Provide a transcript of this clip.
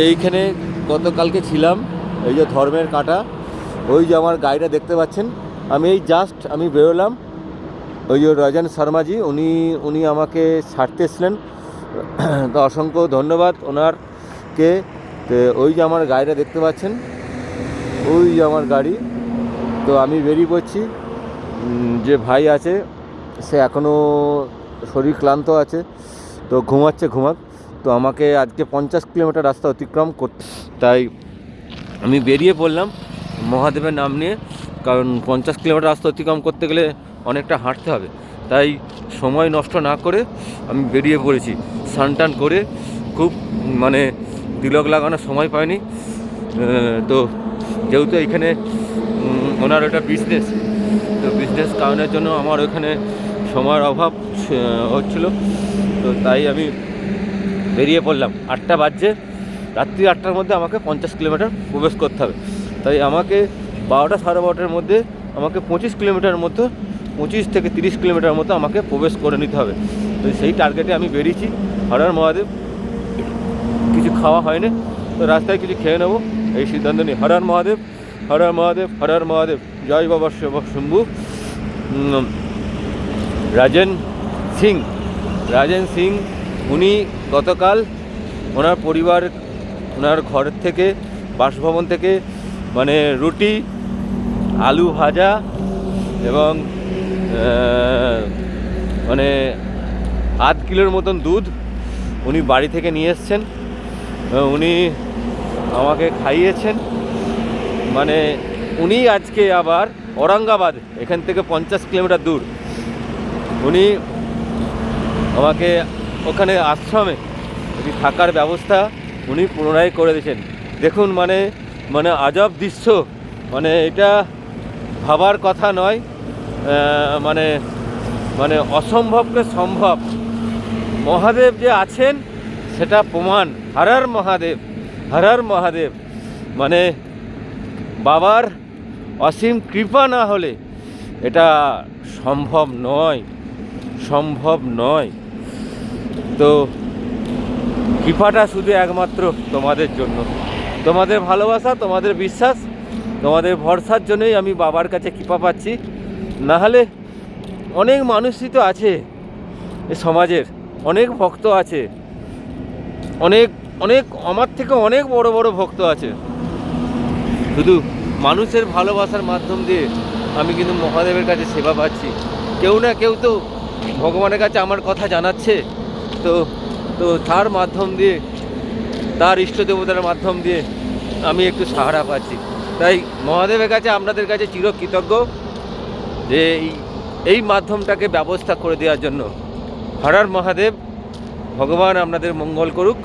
এইখানে গতকালকে ছিলাম, এই যে ধর্মের কাঁটা, ওই যে আমার গাড়িটা দেখতে পাচ্ছেন। আমি এই জাস্ট আমি বেরোলাম, ওই যে রজন শর্মাজি, উনি উনি আমাকে ছাড়তে এসলেন তো অসংখ্য ধন্যবাদ ওনারকে। তো ওই যে আমার গাড়িটা দেখতে পাচ্ছেন, ওই যে আমার গাড়ি। তো আমি বেরিয়ে পড়ছি যে ভাই আছে, সে এখনও শরীর ক্লান্ত আছে, তো ঘুমাচ্ছে, ঘুমাক। তো আমাকে আজকে পঞ্চাশ কিলোমিটার রাস্তা অতিক্রম করতে তাই আমি বেরিয়ে পড়লাম মহাদেবের নাম নিয়ে। কারণ পঞ্চাশ কিলোমিটার রাস্তা অতিক্রম করতে গেলে অনেকটা হাঁটতে হবে। তাই সময় নষ্ট না করে আমি বেরিয়ে পড়েছি। স্নান টান করে খুব মানে তিলক লাগানোর সময় পাইনি। তো যেহেতু এখানে ওনার ওটা বিজনেস তো বিজনেস কারণের জন্য আমার ওখানে সময়ের অভাব হচ্ছিল। তো তাই আমি বেরিয়ে পড়লাম। আটটা বাজছে। রাত্রি আটটার মধ্যে আমাকে পঞ্চাশ কিলোমিটার প্রবেশ করতে হবে। তাই আমাকে বারোটা সাড়ে বারোটার মধ্যে আমাকে পঁচিশ কিলোমিটার মতো, পঁচিশ থেকে তিরিশ কিলোমিটার মতো আমাকে প্রবেশ করে নিতে হবে। তো সেই টার্গেটে আমি বেরিয়েছি। হরার মহাদেব, কিছু খাওয়া হয়নি। তো রাস্তায় কিছু খেয়ে নেব। এই সিদ্ধান্ত নিই হরার মহাদেব হরার মহাদেব হরার মহাদেব। জয় বাবা শিব শম্ভু। রাজেন সিং রাজেন সিং উনি গতকাল ওনার পরিবার, ওনার ঘর থেকে, বাসভবন থেকে মানে রুটি, আলু ভাজা এবং মানে আধ কিলোর মতন দুধ উনি বাড়ি থেকে নিয়ে এসছেন। উনি আমাকে খাইয়েছেন। মানে উনি আজকে আবার ঔরঙ্গাবাদ, এখান থেকে পঞ্চাশ কিলোমিটার দূর। উনি আমাকে ওখানে আশ্রমে। একটি থাকার ব্যবস্থা উনি পুনরায় করে দিয়েছেন। দেখুন মানে মানে আজব দৃশ্য। মানে এটা ভাবার কথা নয়। মানে মানে অসম্ভবকে সম্ভব। মহাদেব যে আছেন, সেটা প্রমাণ। হরার মহাদেব হরার মহাদেব। মানে বাবার অসীম কৃপা না হলে এটা সম্ভব নয়। সম্ভব নয়। তো কৃপাটা শুধু একমাত্র তোমাদের জন্য। তোমাদের ভালোবাসা, তোমাদের বিশ্বাস, তোমাদের ভরসার জন্যই আমি বাবার কাছে কৃপা পাচ্ছি। নাহলে অনেক মানুষই তো আছে এ সমাজের, অনেক ভক্ত আছে, অনেক অনেক, আমার থেকে অনেক বড় বড় ভক্ত আছে। শুধু মানুষের ভালোবাসার মাধ্যম দিয়ে আমি কিন্তু মহাদেবের কাছে সেবা পাচ্ছি। কেউ না কেউ তো ভগবানের কাছে আমার কথা জানাচ্ছে। তো তো তার মাধ্যম দিয়ে, তার ইষ্ট দেবতার মাধ্যম দিয়ে আমি একটু সাহারা পাচ্ছি। তাই মহাদেবের কাছে, আপনাদের কাছে চিরকৃতজ্ঞ যে এই এই মাধ্যমটাকে ব্যবস্থা করে দেওয়ার জন্য। হরার মহাদেব, ভগবান আপনাদের মঙ্গল করুক।